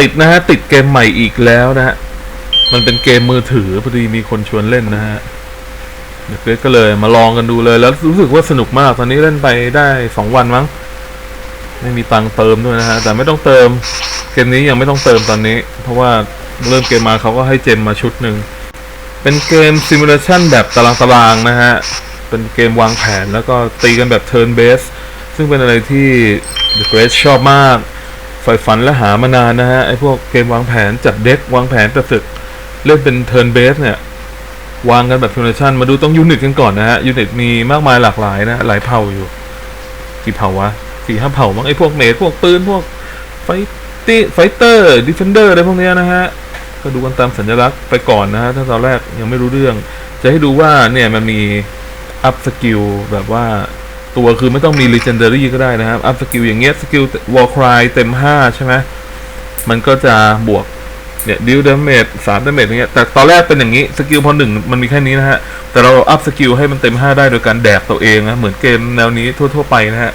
ติดนะฮะ ติดเกมใหม่อีกแล้วนะฮะ มันเป็นเกมมือถือพอดีมีคนชวนเล่นนะฮะเด็กเล็กก็เลยมาลองกันดูเลยแล้วรู้สึกว่าสนุกมาก ตอนนี้เล่นไปได้สองวันมั้ง ไม่มีตังเติมด้วยนะฮะ แต่ไม่ต้องเติม เกมนี้ยังไม่ต้องเติมตอนนี้ เพราะว่าเริ่มเกมมาเขาก็ให้เจมมาชุดหนึ่ง เป็นเกมซิมูเลชันแบบตารางตารางๆนะฮะ เป็นเกมวางแผนแล้วก็ตีกันแบบ turn based ซึ่งเป็นอะไรที่ The Great ชอบมาก ใฝ่ฝันและหามานานนะฮะ ไอ้พวกเกมวางแผนจัดเด็กวางแผนประสึก เล่นเป็น turn based เนี่ย วางกันแบบ simulation มาดูต้องยูนิตกันก่อนนะฮะ ยูนิตมีมากมายหลากหลายนะ หลายเผ่าอยู่กี่เผ่าวะสี่ห้าเผ่ามั้งไอ้พวกเมดพวกปืนพวกไฟตี้ไฟเตอร์ดิฟเฟนเดอร์อะไรพวกเนี้ยนะฮะ ก็ดูกันตามสัญลักษณ์ไปก่อนนะฮะถ้าตอนแรกยังไม่รู้เรื่อง จะให้ดูว่าเนี่ยมันมีอัพสกิลแบบว่า ตัวคือไม่ต้องมี legendary ก็ได้นะครับ อัพสกิลอย่างเงี้ยสกิล war cry เต็ม 5 ใช่ไหมมันก็จะบวกเนี่ยดิวเดเมจสามเดเมจอย่างเงี้ยแต่ตอนแรกเป็นอย่างนี้สกิลพอหนึ่งมันมีแค่นี้นะฮะ แต่เราอัพสกิลให้มันเต็ม 5 ได้โดยการแดกตัวเองนะเหมือนเกมแนวนี้ทั่ว ๆ ไปนะฮะ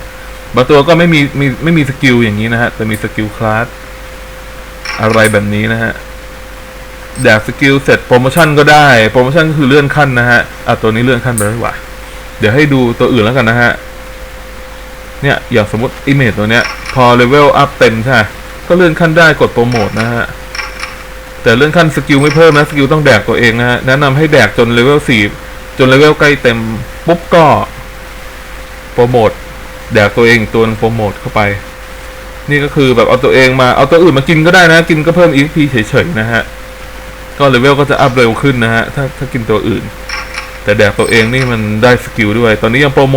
บางตัวก็ไม่มีมีไม่มีสกิลอย่างนี้นะฮะแต่มีสกิลคลาสอะไรแบบนี้นะฮะแดกสกิลเสร็จโปรโมชั่นก็ได้ โปรโมชั่นก็คือเลื่อนขั้นนะฮะอะตัวนี้เลื่อนขั้นไปไม่ไหว เดี๋ยวให้ดูตัวอื่นแล้วกันนะฮะ เนี่ยอย่างสมมติอิเมจตัวเนี้ย พอเลเวลอัพเต็มใช่ก็เลื่อนขั้นได้กดโปรโมทนะฮะ แต่เลื่อนขั้นสกิลไม่เพิ่มนะสกิลต้องแดกตัวเองนะฮะแนะนำให้แดกจนเลเวลสี่จนเลเวลใกล้เต็มปุ๊บก็ โปรโมทแดกตัวเองตัวนึงโปรโมทเข้าไป นี่ก็คือแบบเอาตัวเองมาเอาตัวอื่นมากินก็ได้นะ กินก็เพิ่ม EXP เฉยๆนะฮะก็เลเวลก็จะอัพเร็วขึ้นนะฮะถ้าถ้ากินตัวอื่น แต่แดกตัวเองนี่มันได้สกิลด้วย ตอนนี้ยังโปรโม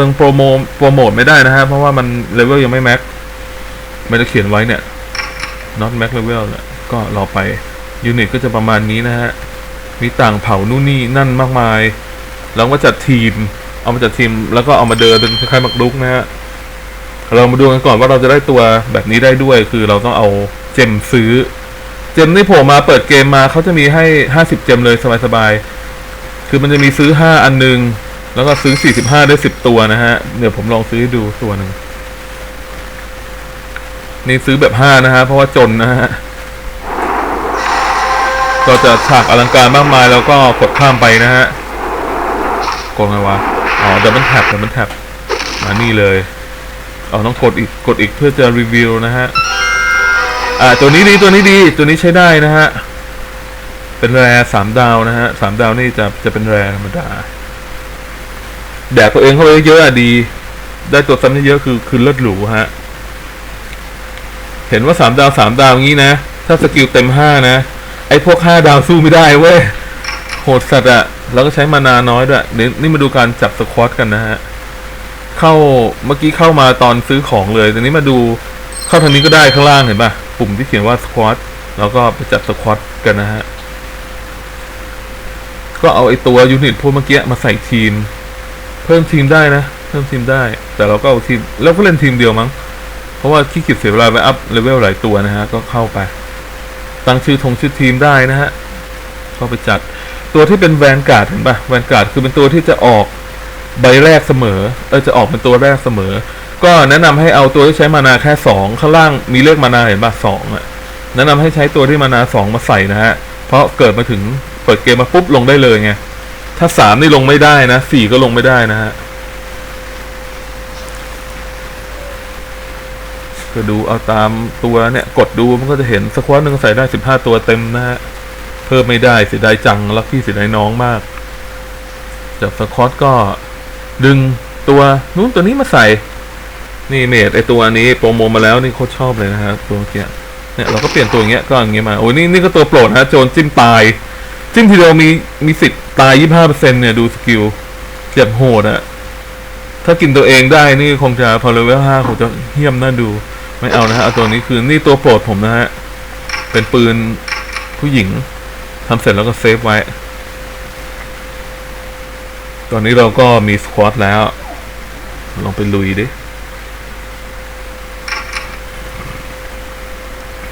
ยังโปรโมโปรโมทไม่ได้นะฮะ เพราะว่ามันเลเวลยังไม่แม็กไม่ได้เขียนไว้เนี่ย not max level เนี่ยก็รอไปยูนิตก็จะประมาณนี้นะฮะ มีต่างเผานู่นนี่นั่นมากมาย แล้วก็จัดทีม เอามาจัดทีมแล้วก็เอามาเดินเป็นคล้ายๆมักลุกนะฮะ เรามาดูกันก่อนว่าเราจะได้ตัวแบบนี้ได้ด้วย คือเราต้องเอาเจมซื้อ เจมนี่โผล่มาเปิดเกมมาเขาจะมีให้ห้าสิบเจมเลยสบายๆ คือมันจะมีซื้อห้าอันหนึง แล้วก็ซื้อสี่สิบห้าได้สิบตัวนะฮะ เดี๋ยวผมลองซื้อดูตัวหนึ่งนี่ซื้อแบบห้านะฮะ เพราะว่าจนนะฮะ ก็จะฉากอลังการมากมายแล้วก็กดข้ามไปนะฮะกดไงวะ อ๋อดับเบิลแท็บดับเบิลแท็บมานี่เลยอ๋อต้องกดอีกกดอีกเพื่อจะรีวิวนะฮะ อ่าตัวนี้ดีตัวนี้ดีตัวนี้ใช้ได้นะฮะ เป็นแรสามดาวนะฮะสามดาวนี่จะจะเป็นแรธรรมดา แดกตัวเองเข้าไปเยอะๆดี ได้ตัวซ้ำเยอะคือคือเลิศหรูฮะ เห็นว่าสามดาวสามดาวงี้นะ ถ้าสกิลเต็มห้านะ ไอ้พวกห้าดาวสู้ไม่ได้เว้ย โหดสัตว์อะแล้วก็ใช้มานาน้อยด้วยเดี๋ยวนี่มาดูการจับสควอตกันนะฮะ เข้าเมื่อกี้เข้ามาตอนซื้อของเลยตอนนี้มาดูเข้าทางนี้ก็ได้ข้างล่างเห็นปะปุ่มที่เขียนว่าสควอตแล้วก็ไปจับสควอตกันนะฮะ ก็เอาไอ้ตัวยูนิตพวกเมื่อกี้มาใส่ทีม เพิ่มทีมได้นะ เพิ่มทีมได้ แต่เราก็เอาทีม แล้วก็เล่นทีมเดียวมั้ง เพราะว่าขี้เกียจเสียเวลาไปอัพเลเวลหลายตัวนะฮะ ก็เข้าไป ตั้งชื่อธงชื่อทีมได้นะฮะ ก็ไปจัด ตัวที่เป็นแวนการ์ดเห็นปะแวนการ์ดคือเป็นตัวที่จะออกใบแรกเสมอ เออจะออกเป็นตัวแรกเสมอ ก็แนะนำให้เอาตัวที่ใช้มานาแค่สองข้างล่างมีเลขมานาเห็นปะสองอะแนะนำให้ใช้ตัวที่มานาสองมาใส่นะฮะ เพราะเกิดมาถึง เปิดเกมมาปุ๊บลงได้เลยไง ถ้าสามนี่ลงไม่ได้นะสี่ก็ลงไม่ได้นะฮะก็ดูเอาตามตัวเนี่ย กดดูมันก็จะเห็นสควอตหนึ่งใส่ได้สิบห้าตัวเต็มนะฮะ เพิ่มไม่ได้เสียดายจังลักกี้เสียดายน้องมากจากสควอตก็ดึงตัวนู้นตัวนี้มาใส่ นี่เมดไอตัวนี้โปรโมมาแล้วนี่โคตรชอบเลยนะฮะตัวเกี้เนี่ยเราก็เปลี่ยนตัวอย่างเงี้ยก็อย่างเงี้ยมาโอ้ยนี่นี่ก็ตัวโปรดนะโจนจิ้มตาย จิ้มทีเดียวมีมีสิทธิ์ตายยี่ห้าเปอร์เซ็นเนี่ยดูสกิลเจ็บโหดอะถ้ากินตัวเองได้นี่คงจะพอเลเวลห้าคงจะเหี้ยมน่าดู ไม่เอานะฮะเอาตัวนี้คือนี่ตัวโปรดผมนะฮะ เป็นปืนผู้หญิงทำเสร็จแล้วก็เซฟไว้ ตอนนี้เราก็มีสควอตแล้ว ลองไปลุยดิ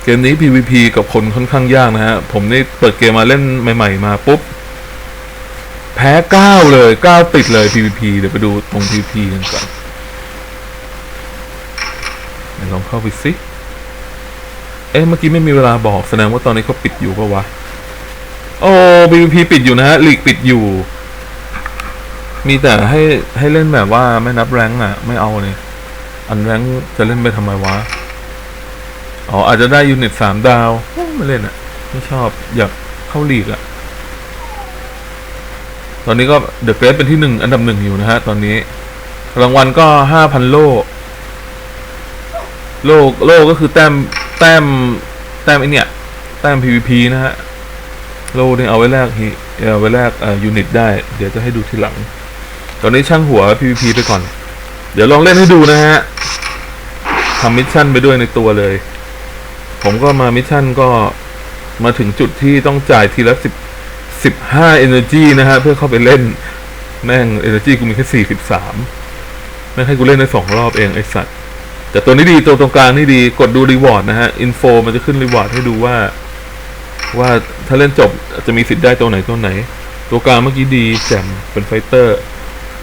เกมนี้ PVP กับคนค่อนข้างยากนะฮะ ผมนี่เปิดเกมมาเล่นใหม่ ๆ มาปุ๊บ แพ้เก้าเลยเก้าติดเลย PVP เดี๋ยวไปดูตรง PVP กันก่อนไหนลองเข้าไปสิ เอ๊ะเมื่อกี้ไม่มีเวลาบอกแสดงว่าตอนนี้เขาปิดอยู่ปะวะ โอ้ PVP ปิดอยู่นะฮะลีกปิดอยู่ มีแต่ให้ให้เล่นแบบว่าไม่นับแรงอะ ไม่เอาเลยอันแรงจะเล่นไปทำไมวะ อ๋ออาจจะได้ยูนิตสามดาวไม่เล่นอะ ไม่ชอบอยากเข้าลีกอะ ตอนนี้ก็เดอะเกรสเป็นที่หนึ่งอันดับหนึ่งอยู่นะฮะ ตอนนี้รางวัลก็ห้าพันโลโลโลก็คือแต้มแต้มแต้มไอเนี่ย แต้ม PVP นะฮะ โลเนี่ยเอาไว้แลกฮิเอาไว้แลกอ่ายูนิตได้ เดี๋ยวจะให้ดูทีหลัง ตอนนี้ช่างหัว PVP ไปก่อน เดี๋ยวลองเล่นให้ดูนะฮะทำมิชชั่นไปด้วยในตัวเลย ผมก็มามิชชั่นก็มาถึงจุดที่ต้องจ่ายทีละสิบสิบห้า energy นะฮะ เพื่อเข้าไปเล่น แม่ง energy กูมีแค่สี่สิบสามแม่งให้กูเล่นได้สองรอบเองไอสัตว์ แต่ตัวนี้ดี ตัวตรงกลางนี่ดีกดดูรีวอร์ดนะฮะ อินโฟมันจะขึ้นรีวอร์ดให้ดูว่า ว่าถ้าเล่นจบจะมีสิทธิ์ได้ตัวไหนตัวไหน ตัวกลางเมื่อกี้ดีแจ่มเป็นไฟเตอร์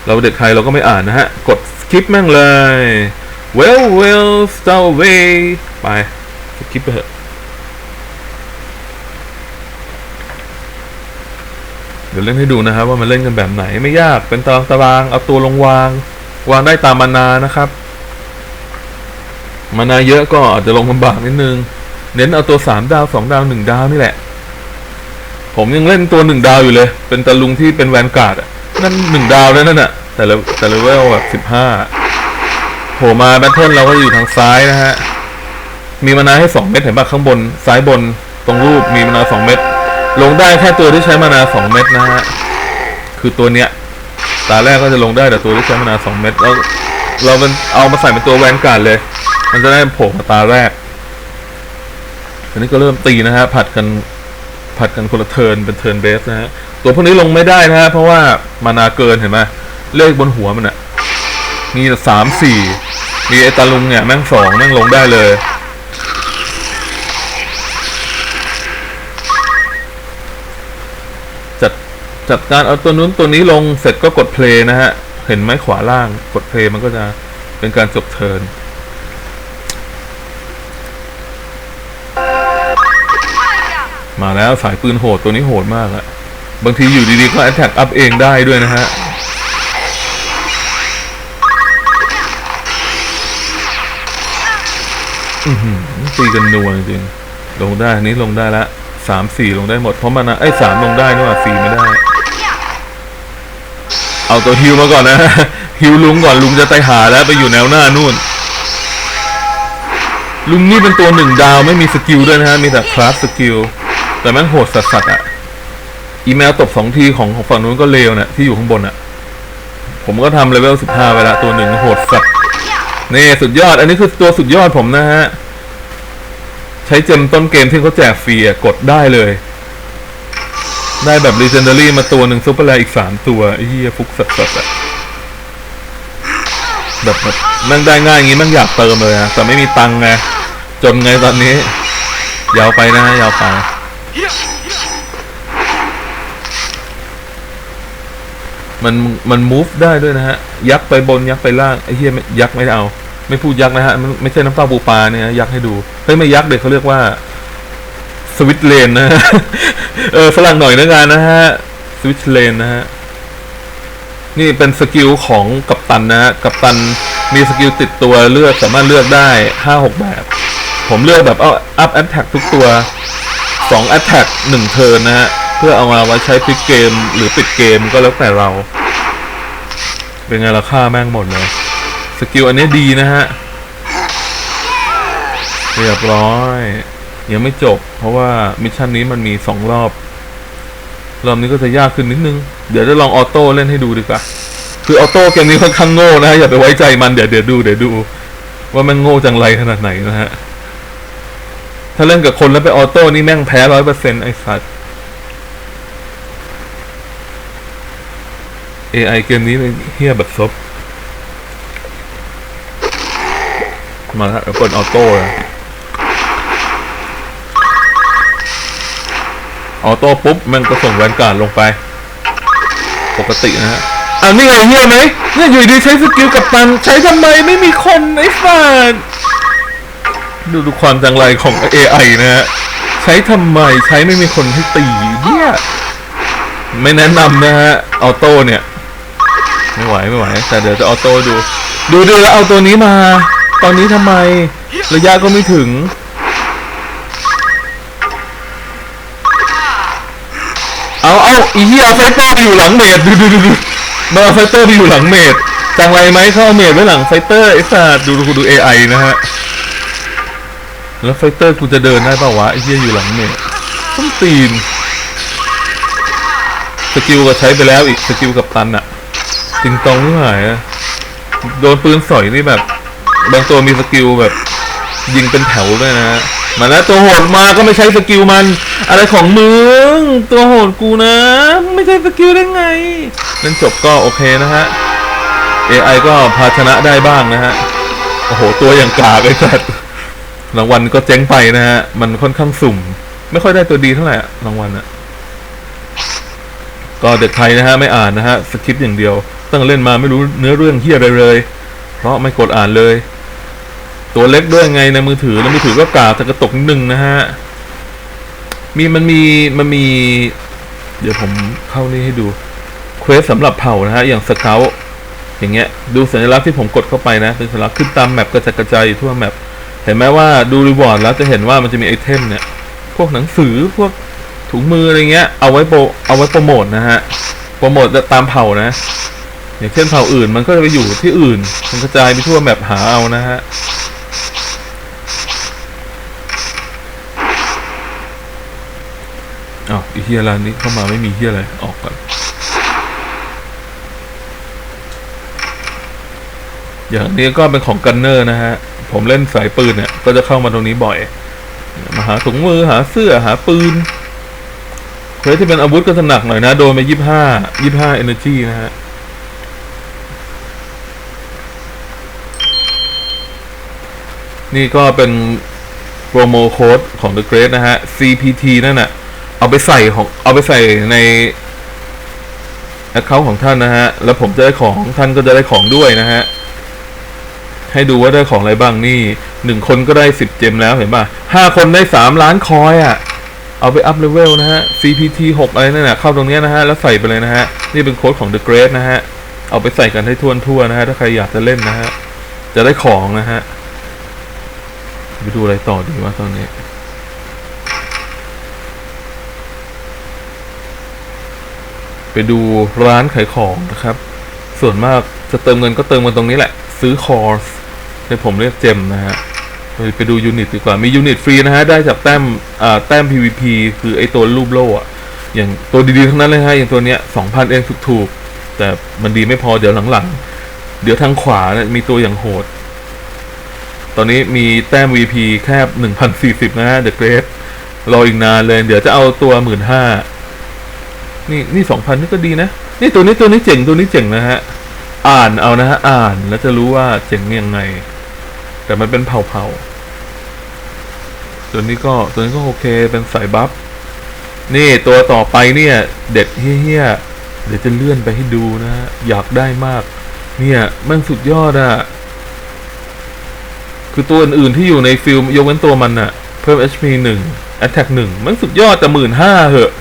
เราเด็กไทยเราก็ไม่อ่านนะฮะ กดสกิปแม่งเลย well well s t away ไป สกิปไปเถอะเดี๋ยวเล่นให้ดูนะครับ ว่ามันเล่นกันแบบไหนไม่ยากเป็นตารางตารางเอาตัวลงวาง วางได้ตามมานานะครับ มานาเยอะก็อาจจะลงลำบากนิดนึง เน้นเอาตัวสามดาวสองดาวหนึ่งดาวนี่แหละ ผมยังเล่นตัวหนึ่งดาวอยู่เลย เป็นตะลุงที่เป็นแวนการ์ดนั่นหนึ่งดาวแล้วนั่นน่ะแต่ละแต่ละเวลแบบสิบห้าโผล่มาแบทเทิลเราก็อยู่ทางซ้ายนะฮะ มีมานาให้สองเม็ดเห็นปะข้างบนซ้ายบนตรงรูปมีมานาสองเม็ดลงได้แค่ตัวที่ใช้มานาสองเม็ดนะฮะคือตัวเนี้ยตาแรกก็จะลงได้แต่ตัวที่ใช้มานาสองเม็ดแล้วเราเป็นเอามาใส่เป็นตัวแวนการ์ดเลย มันจะได้โผล่มาตาแรกอันนี้ก็เริ่มตีนะฮะผัดกันผัดกันคนละเทิร์นเป็นเทิร์นเบสนะฮะตัวพวกนี้ลงไม่ได้นะฮะเพราะว่ามานาเกินเห็นไหมเลขบนหัวมันอะมีสามสี่มีไอตาลุงเนี่ยแม่งสองแม่งลงได้เลย จัดการเอาตัวนู้นตัวนี้ลงเสร็จก็กดเพลย์นะฮะ เห็นไหมขวาล่างกดเพลย์มันก็จะเป็นการจบเทิร์นมาแล้วสายปืนโหดตัวนี้โหดมากอะบางทีอยู่ดีๆก็แอ t แทกอัพเองได้ด้วยนะฮะอือหือตีกันนัวจริงๆลงได้นี้ลงได้ละสามสี่ลงได้หมดเพราะมันนะไอ้สามลงได้นี่ว่าสี่ไม่ได้ เอาตัวฮิวมาก่อนนะฮิวลุงก่อนลุงจะไตหาแล้วไปอยู่แนวหน้านู่น ลุงนี่เป็นตัวหนึ่งดาวไม่มีสกิลด้วยนะฮะ มีแต่คลาสสกิล แต่แม่งโหดสัสๆอะ อีเมลตบสองทีของของฝั่งนู้นก็เลวเนี่ยที่อยู่ข้างบนอะ ผมก็ทำเลเวลสิบห้าไปละตัวหนึ่งโหดสัสนี่สุดยอด อันนี้คือตัวสุดยอดผมนะฮะ ใช้เจมต้นเกมที่เขาแจกฟรีกดได้เลย ได้แบบ Legendary มาตัวหนึ่งซุปเปอร์แลอีกสามตัวไอ้เหี้ยฟุกสัสๆอะแบบมันได้ง่ายอย่างงี้มันอยากเติมเลยอะแต่ไม่มีตังค์ไงจนไงตอนนี้ ยาวไปนะยาวไปมันมัน move ได้ด้วยนะฮะ ยักไปบนยักไปล่างไอ้เหี้ยยักไม่ได้เอา ไม่พูดยักนะฮะมันไม่ใช่น้ำเต้าปูปลาเนี่ยยักให้ดูเฮ้ยไม่ยักเด็กเขาเรียกว่า วิตเลนนะฮะ เออฝรั่งหน่อยนะงานนะฮะ สวิตเลนนะฮะ นี่เป็นสกิลของกัปตันนะฮะ กัปตันมีสกิลติดตัวเลือกสามารถเลือกได้ห้าหกแบบ ผมเลือกแบบเอาอัพแอ t แทกทุกตัวสองแอ t แทกหนึ่งเทิร์นนะฮะ เพื่อเอามาไว้ใช้พลิกเกมหรือปิดเกมก็แล้วแต่เรา เป็นไงราคาแม่งหมดเลย สกิลอันนี้ดีนะฮะ เรียบร้อย ยังไม่จบ เพราะว่ามิชชั่นนี้มันมีสองรอบ รอบนี้ก็จะยากขึ้นนิดนึง เดี๋ยวจะลองออโต้เล่นให้ดูดีกว่า คือออโต้เกมนี้ค่อนข้างโง่นะฮะอย่าไปไว้ใจมันเดี๋ยวเดี๋ยวดูเดี๋ยวดู ว่ามันโง่จังไรขนาดไหนนะฮะ ถ้าเล่นกับคนแล้วไปออโต้นี่แม่งแพ้ร้อยเปอร์เซ็นต์ไอ้สัตว์ AI เกมนี้เลยเฮี้ยแบบซบมาแล้วเดี๋ยวกดออโต้เลย ออโต้ปุ๊บมันก็ส่งแวนการ์ดลงไป ปกตินะฮะอ่านี่ไงเฮี้ยไหมเนี่ยอยู่ดีใช้สกิลกับตันใช้ทำไมไม่มีคนไอ้ฟาดดูดูความจังไรของ AI นะฮะใช้ทำไมใช้ไม่มีคนให้ตีเนี่ยไม่แนะนำนะฮะออโต้เนี่ย ไม่ไหวไม่ไหว แต่เดี๋ยวจะออโต้ดู ดูดูแล้วเอาตัวนี้มา ตอนนี้ทำไม ระยะก็ไม่ถึง เอาเอาอีเหี้ยเอาไฟเตอร์ไปอยู่หลังเมดดูดูดูดูมาเอาไฟเตอร์ไปอยู่หลังเมดจังไรไหมเข้าเมดไว้หลังไฟเตอร์ไอ้สัสดูดูดู AI นะฮะแล้วไฟเตอร์กูจะเดินได้ป่าวะไอ้เหี้ยอยู่หลังเมดต้องตีนสกิลก็ใช้ไปแล้วอีกสกิลกับตันอะจริงตองไม่หายอะโดนปืนสอยนี่แบบ บางตัวมีสกิลแบบ ยิงเป็นแถวด้วยนะฮะ มาแล้วตัวโหดมาก็ไม่ใช้สกิลมัน อะไรของมึง ตัวโหดกูนะ ไม่ใช่สกิลได้ไงเล่นจบก็โอเคนะฮะ AI ก็พาชนะได้บ้างนะฮะ โอ้โห ตัวอย่างกากไอ้สัตว์รางวัลก็เจ๊งไปนะฮะ มันค่อนข้างสุ่ม ไม่ค่อยได้ตัวดีเท่าไหร่อะรางวัลอะก็เด็กไทยนะฮะ ไม่อ่านนะฮะ สคริปต์อย่างเดียว ตั้งเล่นมาไม่รู้เนื้อเรื่องเฮียอะไรเลย เพราะไม่กดอ่านเลย ตัวเล็กด้วยไงในมือถือแล้วมือถือก็กากแต่กระตกนิดนึงนะฮะ มีมันมีมันมี เดี๋ยวผมเข้านี่ให้ดูเควสสำหรับเผ่านะฮะ อย่างสเกลอย่างเงี้ย ดูสัญลักษณ์ที่ผมกดเข้าไปนะเป็นสัญลักษณ์ขึ้นตามแมปกระจายกระจายอยู่ทั่วแมปเห็นไหมว่าดูรีวอร์ดแล้วจะเห็นว่ามันจะมีไอเทมเนี่ย พวกหนังสือพวกถุงมืออะไรเงี้ยเอาไว้โปเอาไว้โปรโมทนะฮะโปรโมทตามเผ่านะ อย่างเช่นเผ่าอื่นมันก็จะไปอยู่ที่อื่น มันกระจายไปทั่วแมปหาเอานะฮะ อ้าวไอเฮียร้านนี้เข้ามาไม่มีเฮียอะไรออกก่อนอย่างนี้ก็เป็นของกันเนอร์นะฮะ ผมเล่นสายปืนเนี่ย ก็จะเข้ามาตรงนี้บ่อย มาหาถุงมือหาเสื้อหาปืนเควสที่เป็นอาวุธก็จะหนักหน่อยนะ โดนไปยี่ห้ายี่ห้าเอเนอร์จีนะฮะ นี่ก็เป็นโปรโมโค้ดของ The Great นะฮะ CPT นั่นแน่ะ เอาไปใส่ของเอาไปใส่ใน account ของท่านนะฮะ แล้วผมจะได้ของท่านก็จะได้ของด้วยนะฮะ ให้ดูว่าได้ของอะไรบ้างนี่หนึ่งคนก็ได้สิบเจมแล้วเห็นป่ะห้าคนได้สามล้านคอยอะ เอาไปอัพเลเวลนะฮะ CPT หกอะไรนั่นนะเข้าตรงเนี้ยนะฮะ แล้วใส่ไปเลยนะฮะ นี่เป็นโค้ดของ The Great นะฮะ เอาไปใส่กันให้ทั่วทั่วนะฮะ ถ้าใครอยากจะเล่นนะฮะ จะได้ของนะฮะ ไปดูอะไรต่อดีวะตอนนี้ ไปดูร้านขายของนะครับ ส่วนมากจะเติมเงินก็เติมกันตรงนี้แหละ ซื้อคอร์สในผมเรียกเจมนะฮะไปดูยูนิตดีกว่ามียูนิตฟรีนะฮะ ได้จากแต้มอ่าแต้ม PVP คือไอตัวรูปโล่อะอย่างตัวดีๆทั้งนั้นเลยฮะ อย่างตัวเนี้ยสองพันเองถูกๆ แต่มันดีไม่พอเดี๋ยวหลังๆ เดี๋ยวทางขวาเนี่ยมีตัวอย่างโหด ตอนนี้มีแต้ม VP แค่หนึ่งพันสี่สิบนะฮะ The Great รออีกนานเลย เดี๋ยวจะเอาตัวหมื่นห้า นี่นี่สองพันนี่ก็ดีนะ นี่ตัวนี้ตัวนี้เจ๋งตัวนี้เจ๋งนะฮะ อ่านเอานะฮะ อ่านแล้วจะรู้ว่าเจ๋งยังไง แต่มันเป็นเผาๆตัวนี้ก็ตัวนี้ก็โอเคเป็นสายบัฟนี่ตัวต่อไปเนี่ย เด็ดเฮี้ยเดี๋ยวจะเลื่อนไปให้ดูนะฮะอยากได้มาก เนี่ยมันสุดยอดอะคือตัวอื่นๆที่อยู่ในฟิลมยกเว้นตัวมันอะเพิ่ม HP หนึ่ง Attack หนึ่งมันสุดยอดแต่หมื่นห้าเหอะ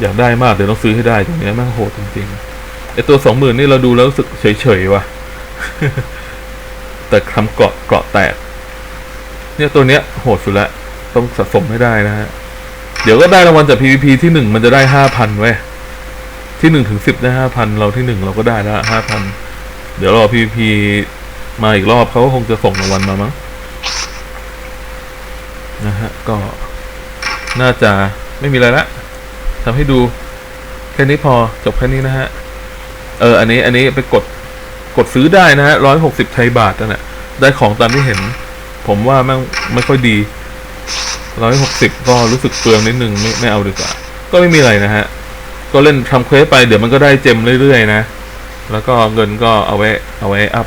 อยากได้มากเดี๋ยวต้องซื้อให้ได้ตรงนี้แม่งโหดจริงๆไอตัวสองหมื่นนี่เราดูแล้วรู้สึกเฉยๆว่ะแต่คำเกาะเกาะแตก เนี่ยตัวเนี้ยโหดสุดละต้องสะสมให้ได้นะฮะเดี๋ยวก็ได้รางวัลจาก PVP ที่หนึ่งมันจะได้ห้าพันเว้ยที่หนึ่งถึงสิบได้ห้าพันเราที่หนึ่งเราก็ได้ละห้าพันเดี๋ยวรอ PVP มาอีกรอบเขาก็คงจะส่งรางวัลมามั้งนะฮะก็น่าจะไม่มีอะไรละ ทำให้ดูแค่นี้พอจบแค่นี้นะฮะ เออ อันนี้อันนี้ไปกดกดซื้อได้นะฮะร้อยหกสิบไทยบาทนั่นแหละได้ของตามที่เห็น ผมว่าแม่งไม่ค่อยดีร้อยหกสิบก็รู้สึกเปลืองนิดนึงไม่ไม่เอาดีกว่า ก็ไม่มีอะไรนะฮะ ก็เล่นทำเควสไปเดี๋ยวมันก็ได้เจมเรื่อยๆนะ แล้วก็เงินก็เอาไว้เอาไว้อัพ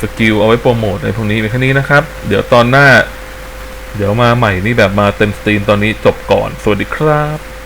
สกิลเอาไว้โปรโมทในพวกนี้เป็นแค่นี้นะครับ เดี๋ยวตอนหน้า เดี๋ยวมาใหม่นี่แบบมาเต็มสตรีมตอนนี้จบก่อน สวัสดีครับ